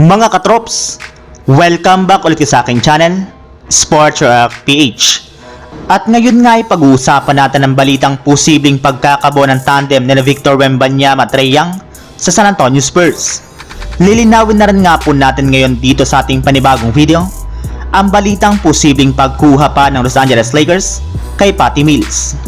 Mga katrops, welcome back ulit sa aking channel, Sports Rock PH. At ngayon nga ay pag-uusapan natin ang balitang posibleng pagkakabuo ng tandem ni Victor Wembanyama at Young sa San Antonio Spurs. Lilinawin na rin nga po natin ngayon dito sa ating panibagong video ang balitang posibleng pagkuha pa ng Los Angeles Lakers kay Patty Mills.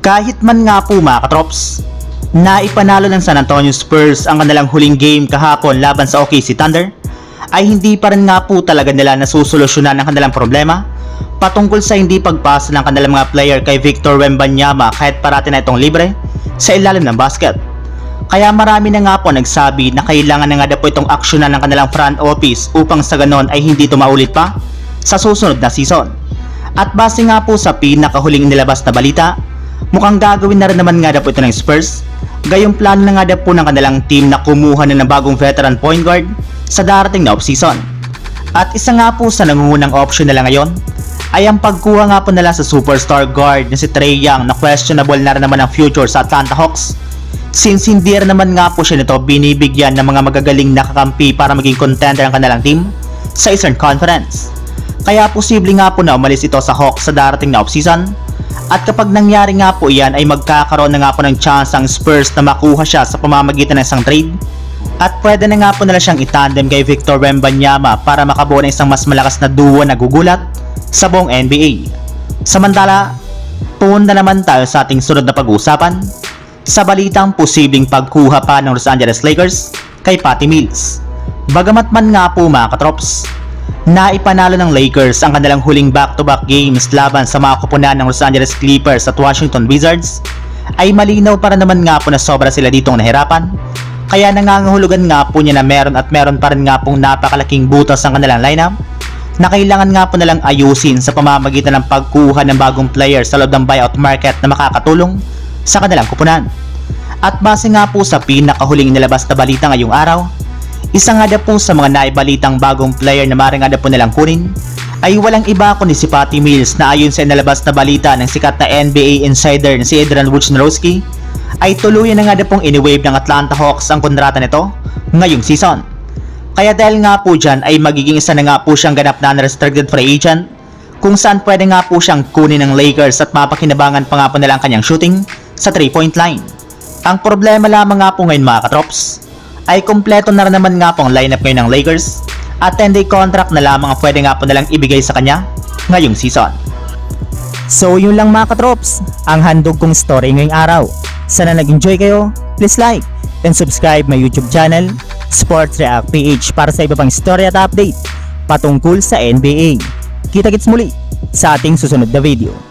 Kahit man nga po mga katrops, na ipanalo ng San Antonio Spurs ang kanilang huling game kahapon laban sa OKC Thunder, ay hindi pa rin nga po talaga nila nasusolusyonan ang kanilang problema patungkol sa hindi pagpasa ng kanilang mga player kay Victor Wembanyama kahit parati na itong libre sa ilalim ng basket. Kaya marami na nga po nagsabi na kailangan na nga daw po itong aksyonan ng kanilang front office upang sa ganon ay hindi ito maulit pa sa susunod na season. At base nga po sa pinakahuling nilabas na balita, mukhang gagawin na rin naman nga daw ito ng Spurs. Gayong plano na nga daw po ng kanilang team na kumuha na ng bagong veteran point guard sa darating na offseason. At isa nga po sa nangungunang option nila ngayon ay ang pagkuha nga po nila sa superstar guard na si Trae Young na questionable na rin naman ang future sa Atlanta Hawks since hindi rin naman nga po siya nito binibigyan ng mga magagaling na kakampi para maging contender ang kanilang team sa Eastern Conference. Kaya posible nga po na umalis ito sa Hawks sa darating na offseason at kapag nangyari nga po iyan ay magkakaroon na nga po ng chance ang Spurs na makuha siya sa pamamagitan ng isang trade at pwede na nga po nila siyang itandem kay Victor Wembanyama para makabuo ng isang mas malakas na duo na gugulat sa buong NBA. Samantala, punta naman tayo sa ating sunod na pag-uusapan sa balitang posibleng pagkuha pa ng Los Angeles Lakers kay Patty Mills. Bagamat man nga po mga katrops, na ipanalo ng Lakers ang kanilang huling back-to-back games laban sa mga kupunan ng Los Angeles Clippers at Washington Wizards, ay malinaw para naman nga po na sobra sila ditong nahirapan kaya nangangahulugan nga po niya na meron at meron pa rin nga pong napakalaking butas ang kanilang lineup na kailangan nga po nalang ayusin sa pamamagitan ng pagkuha ng bagong player sa loob ng buyout market na makakatulong sa kanilang kupunan. At base nga po sa pinakahuling nilabas na balita ngayong araw, isa nga po sa mga naibalitang bagong player na maaaring nga po nilang kunin ay walang iba kundi si Patty Mills na ayon sa nalabas na balita ng sikat na NBA insider na si Adrian Wojnarowski ay tuluyan na nga daw pong iniwave ng Atlanta Hawks ang kontrata nito ngayong season. Kaya dahil nga po dyan ay magiging isa na nga po siyang ganap na unrestricted free agent kung saan pwede nga po siyang kunin ng Lakers at mapakinabangan pa nga po nila ang kanyang shooting sa 3-point line. Ang problema lamang nga po ngayon mga katrops ay kumpleto na rin naman nga po ang lineup ngayon ng Lakers at 10-day contract na lamang ang pwede nga po nilang ibigay sa kanya ngayong season. So yun lang mga katrops, ang handog kong story ngayong araw. Sana nag-enjoy kayo, please like and subscribe my YouTube channel, Sports React PH para sa iba pang story at update patungkol sa NBA. Kita-kits muli sa ating susunod na video.